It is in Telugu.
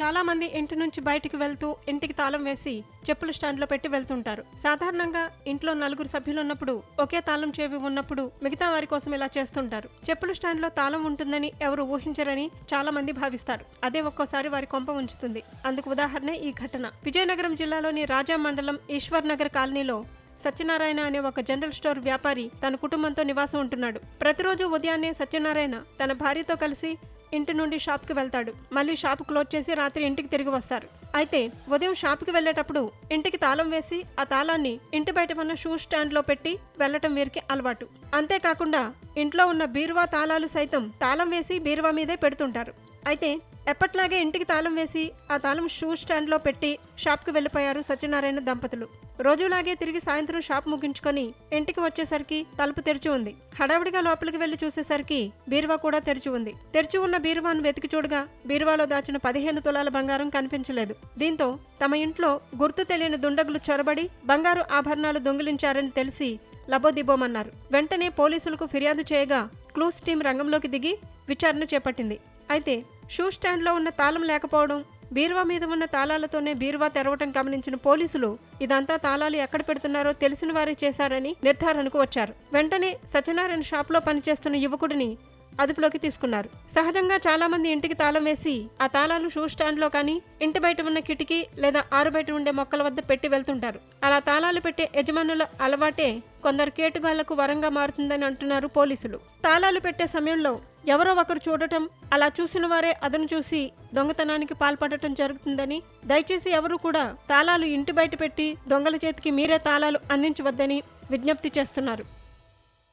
చాలా మంది ఇంటి నుంచి బయటికి వెళ్తూ ఇంటికి తాళం వేసి చెప్పుల స్టాండ్లో పెట్టి వెళ్తుంటారు. సాధారణంగా ఇంట్లో నలుగురు సభ్యులు ఉన్నప్పుడు ఒకే తాళం చెవి ఉన్నప్పుడు మిగతా వారి కోసం ఇలా చేస్తుంటారు. చెప్పుల స్టాండ్లో తాళం ఉంటుందని ఎవరు ఊహించరని చాలా మంది భావిస్తారు. అదే ఒక్కోసారి వారి కొంప ఉంచుతుంది. అందుకు ఉదాహరణ ఈ ఘటన. విజయనగరం జిల్లాలోని రాజా మండలం ఈశ్వర్ నగర్ కాలనీలో సత్యనారాయణ అనే ఒక జనరల్ స్టోర్ వ్యాపారి తన కుటుంబంతో నివాసం ఉంటున్నాడు. ప్రతిరోజు ఉదయాన్నే సత్యనారాయణ తన భార్యతో కలిసి ఇంటి నుండి షాప్కి వెళ్తాడు. మళ్ళీ షాప్ క్లోజ్ చేసి రాత్రి ఇంటికి తిరిగి వస్తారు. అయితే ఉదయం షాప్కి వెళ్ళేటప్పుడు ఇంటికి తాళం వేసి ఆ తాళాన్ని ఇంటి బయట ఉన్న షూ స్టాండ్లో పెట్టి వెళ్ళటం వీరికి అలవాటు. అంతేకాకుండా ఇంట్లో ఉన్న బీరువా తాళాలు సైతం తాళం వేసి బీరువా మీదే పెడుతుంటారు. అయితే ఎప్పట్లాగే ఇంటికి తాళం వేసి ఆ తాళం షూ స్టాండ్లో పెట్టి షాప్కి వెళ్ళిపోయారు సత్యనారాయణ దంపతులు. రోజులాగే తిరిగి సాయంత్రం షాప్ ముగించుకొని ఇంటికి వచ్చేసరికి తలుపు తెరిచి ఉంది. హడావిడిగా లోపలికి వెళ్ళి చూసేసరికి బీరువా కూడా తెరిచి ఉంది. తెరిచి ఉన్న బీరువాను వెతికి చూడగా బీరువాలో దాచిన పదిహేను తులాల బంగారం కనిపించలేదు. దీంతో తమ ఇంట్లో గుర్తు తెలియని దుండగులు చొరబడి బంగారు ఆభరణాలు దొంగిలించారని తెలిసి లబోదిబోమన్నారు. వెంటనే పోలీసులకు ఫిర్యాదు చేయగా క్లూస్ టీం రంగంలోకి దిగి విచారణ చేపట్టింది. అయితే షూ స్టాండ్లో ఉన్న తాళం లేకపోవడం బీరువా మీద ఉన్న తాళాలతోనే బీరువా తెరవటం గమనించిన పోలీసులు ఇదంతా తాళాలు ఎక్కడ పెడుతున్నారో తెలిసిన వారే చేశారని నిర్ధారణకు వచ్చారు. వెంటనే సత్యనారాయణ షాప్లో పనిచేస్తున్న యువకుడిని అదుపులోకి తీసుకున్నారు. సహజంగా చాలా మంది ఇంటికి తాళం వేసి ఆ తాళాలు షూ స్టాండ్లో కానీ ఇంటి బయట ఉన్న కిటికీ లేదా ఆరు బయట ఉండే మొక్కల వద్ద పెట్టి వెళ్తుంటారు. అలా తాళాలు పెట్టే యజమానుల అలవాటే కొందరు కేటుగాళ్ళకు వరంగా మారుతుందని అంటున్నారు పోలీసులు. తాళాలు పెట్టే సమయంలో ఎవరో ఒకరు చూడటం అలా చూసిన వారే అదను చూసి దొంగతనానికి పాల్పడటం జరుగుతుందని దయచేసి ఎవరు కూడా తాళాలు ఇంటి బయట పెట్టి దొంగల చేతికి మీరే తాళాలు అందించవద్దని విజ్ఞప్తి చేస్తున్నారు.